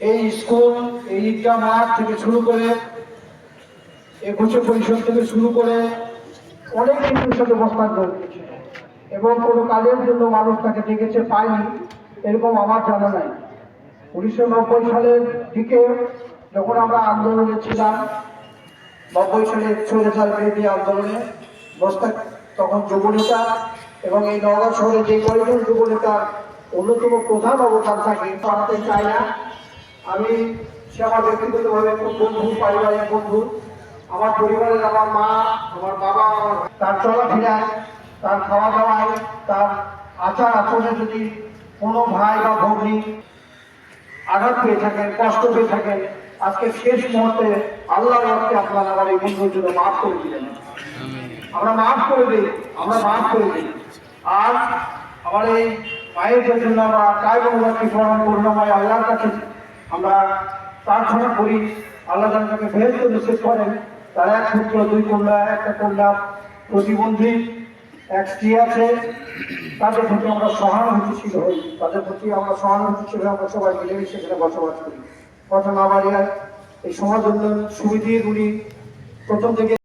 এই স্কুল, এই ঈদগাহ মাঠ থেকে শুরু করে একুশে পরিষদ থেকে শুরু করে অনেক কিছুর সাথে বস্তান করেছে এবং কোনো কাজের জন্য মানুষ তাকে ডেকেছে পায়নি, এরকম আমার জানা নাই। উনিশশো নব্বই সালের দিকে যখন আমরা আন্দোলনে ছিলাম, নব্বই সালে স্বৈরাচার বিরোধী আন্দোলনে বস্তা তখন যুবনেতা এবং এই নগর শহরে যে কয়েকজন যুবনেতার অন্যতম প্রধান অবদান থাকে বাড়াতে চাই না আমি সে আমার ব্যক্তিগতভাবে খুব বন্ধু, পারিবারিক বন্ধু। আমার পরিবারের আমার মা, আমার বাবা, আমার তার চলাফেরায়, তার খাওয়া দাওয়ায় তার আচার আচরণে যদি কোনো ভাই বা ভগ্নী আঘাত পেয়ে থাকেন, কষ্ট পেয়ে থাকেন, আজকে শেষ মুহূর্তে আল্লাহ রক্তে আপনার আমার এই বন্ধুর জন্য মাফ করে দিলেন। আমরা মাফ করে দিই, আমরা মাফ করে দিই। আর আমার এই মায়ের জন্য আমরা কায়বাকে প্রণাম করুণাময় আল্লাহর কাছে আমরা প্রার্থনা করি, আল্লাহ তাকে ভেস্ত নিষেধ করেন। তার এক পুত্র, দুই কন্যা, একটা কন্যা প্রতিবন্ধী এক স্ত্রী আছে। তাদের প্রতি আমরা সহানুভূতিশীল হই। তাদের প্রতি আমরা সহানুভূতিশীল আমরা সবাই মিলেমিশে সেখানে বসবাস করি। কথা না বাড়িয়ে এই সমাজ উন্নয়ন সুবিধে প্রথম থেকে